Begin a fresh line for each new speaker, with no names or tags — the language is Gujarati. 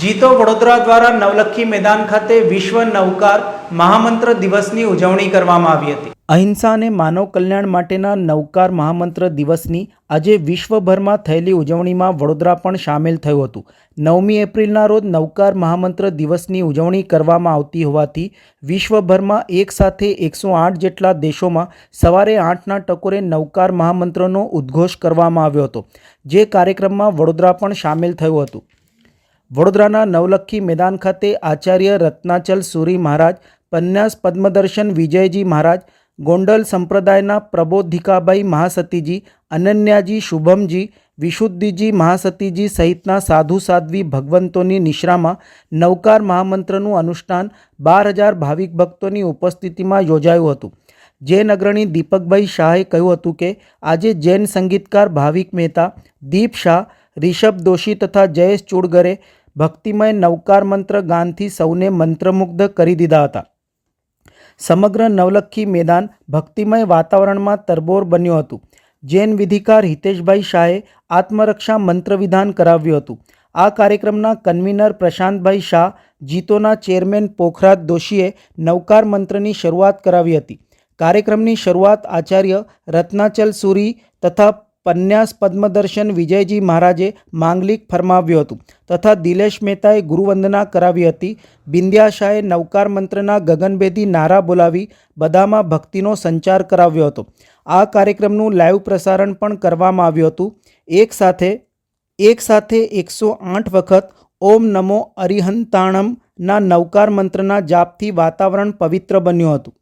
જીતો વડોદરા દ્વારા નવલખી મેદાન ખાતે વિશ્વ નવકાર મહામંત્ર દિવસની ઉજવણી કરવામાં આવી હતી. અહિંસા અને માનવ કલ્યાણ માટેના નવકાર મહામંત્ર દિવસની આજે વિશ્વભરમાં થયેલી ઉજવણીમાં વડોદરા પણ સામેલ થયું હતું. નવમી એપ્રિલના રોજ નવકાર મહામંત્ર દિવસની ઉજવણી કરવામાં આવતી હોવાથી વિશ્વભરમાં એક સાથે એકસો આઠ જેટલા દેશોમાં સવારે આઠના ટકોરે નવકાર મહામંત્રનો ઉદ્ઘોષ કરવામાં આવ્યો હતો, જે કાર્યક્રમમાં વડોદરા પણ સામેલ થયું હતું. વડોદરાના નવલખી મેદાન ખાતે આચાર્ય રત્નાચલ સુરી મહારાજ, પન્યાસ પદ્મદર્શન વિજયજી મહારાજ, ગોંડલ સંપ્રદાયના પ્રબોધિકાભાઈ મહાસતીજી, અનન્યાજી શુભમજી, વિશુદ્ધિજી મહાસતીજી સહિતના સાધુ સાધ્વી ભગવંતોની નિશ્રામાં નવકાર મહામંત્રનું અનુષ્ઠાન બાર હજાર ભાવિક ભક્તોની ઉપસ્થિતિમાં યોજાયું હતું. જૈન અગ્રણી દીપકભાઈ શાહે કહ્યું હતું કે, આજે જૈન સંગીતકાર ભાવિક મહેતા દીપ શાહ રિષભ દોશી તથા જયેશ ચુડગરે ભક્તિમય નવકાર મંત્ર ગાનથી સૌને મંત્રમુગ્ધ કરી દીધા હતા. સમગ્ર નવલખી મેદાન ભક્તિમય વાતાવરણમાં તરબોર બન્યું હતું. જૈન વિધિકાર હિતેશભાઈ શાહે આત્મરક્ષા મંત્ર વિધાન કરાવ્યું હતું. આ કાર્યક્રમના કન્વીનર પ્રશાંતભાઈ શાહ, જીતોના ચેરમેન પોખરાજ દોશીએ નવકાર મંત્રની શરૂઆત કરાવી હતી. કાર્યક્રમની શરૂઆત આચાર્ય રત્નાચલ સુરી તથા પન્યાસ પદ્મદર્શન વિજયજી મહારાજે માંગલિક ફરમાવ્યું હતું તથા દિલેશ મહેતાએ ગુરુવંદના કરાવી હતી. બિંદ્યા નવકાર મંત્રના ગગનભેદી નારા બોલાવી બધામાં ભક્તિનો સંચાર કરાવ્યો હતો. આ કાર્યક્રમનું લાઈવ પ્રસારણ પણ કરવામાં આવ્યું હતું. એક સાથે એક સાથે એકસો આઠ વખત ઓમ નમો અરિહંતાણમના નવકાર મંત્રના જાપથી વાતાવરણ પવિત્ર બન્યું હતું.